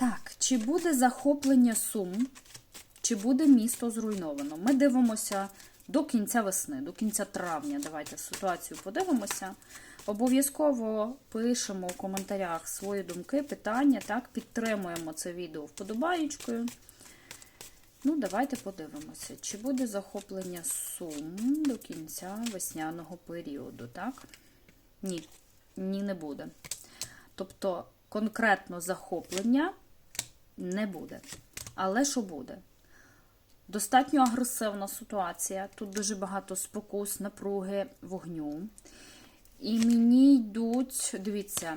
Так, чи буде захоплення Сум, чи буде місто зруйновано? Ми дивимося до кінця весни, до кінця травня. Давайте ситуацію подивимося. Обов'язково пишемо у коментарях свої думки, питання, так, підтримуємо це відео вподобаєчкою. Ну, давайте подивимося, чи буде захоплення Сум до кінця весняного періоду, так? Ні, ні, не буде. Тобто, конкретно захоплення не буде. Але що буде? Достатньо агресивна ситуація. Тут дуже багато спокус, напруги, вогню. І мені йдуть, дивіться,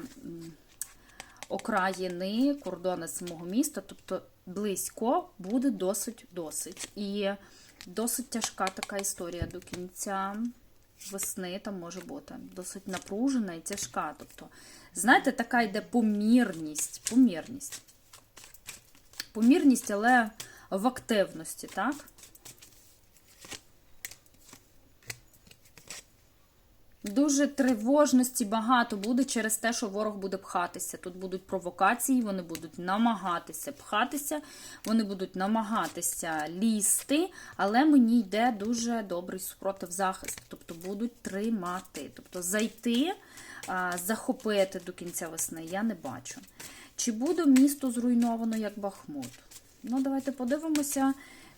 окраїни, кордони самого міста, тобто близько буде досить-досить. І досить тяжка така історія до кінця весни там може бути. Досить напружена і тяжка. Тобто, знаєте, така йде помірність. Помірність. Помірність, але в активності, так? Дуже тривожності багато буде через те, що ворог буде пхатися. Тут будуть провокації, вони будуть намагатися пхатися, вони будуть намагатися лізти, але мені йде дуже добрий супротив захист. Тобто будуть тримати. Тобто зайти, захопити до кінця весни я не бачу. Чи буде місто зруйновано як Бахмут? Ну, давайте подивимося.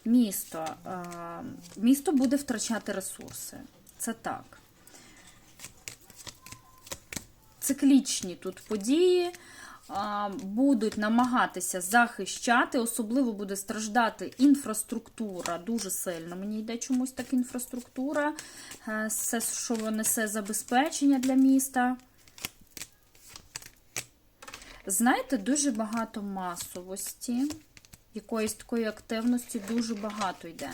Місто. Місто буде втрачати ресурси. Це так. циклічні тут події будуть намагатися захищати, особливо буде страждати інфраструктура дуже сильно. Мені йде чомусь так інфраструктура, все, що несе забезпечення для міста. Знаєте, дуже багато масовості. Якоїсь такої активності дуже багато йде.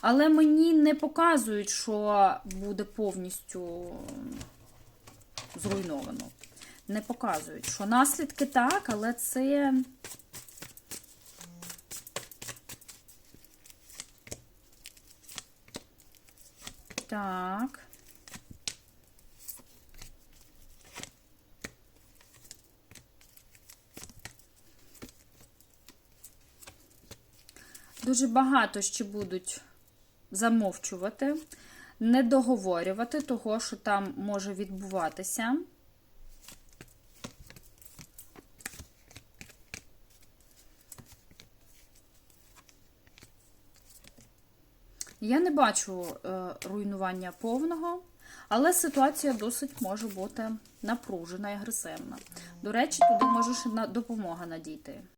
Але мені не показують, що буде повністю зруйновано. Не показують, що наслідки так, але це. Так. Дуже багато ще будуть замовчувати, не договорювати того, що там може відбуватися. Я не бачу е, руйнування повного, але ситуація досить може бути напружена і агресивна. До речі, туди може допомога надійти.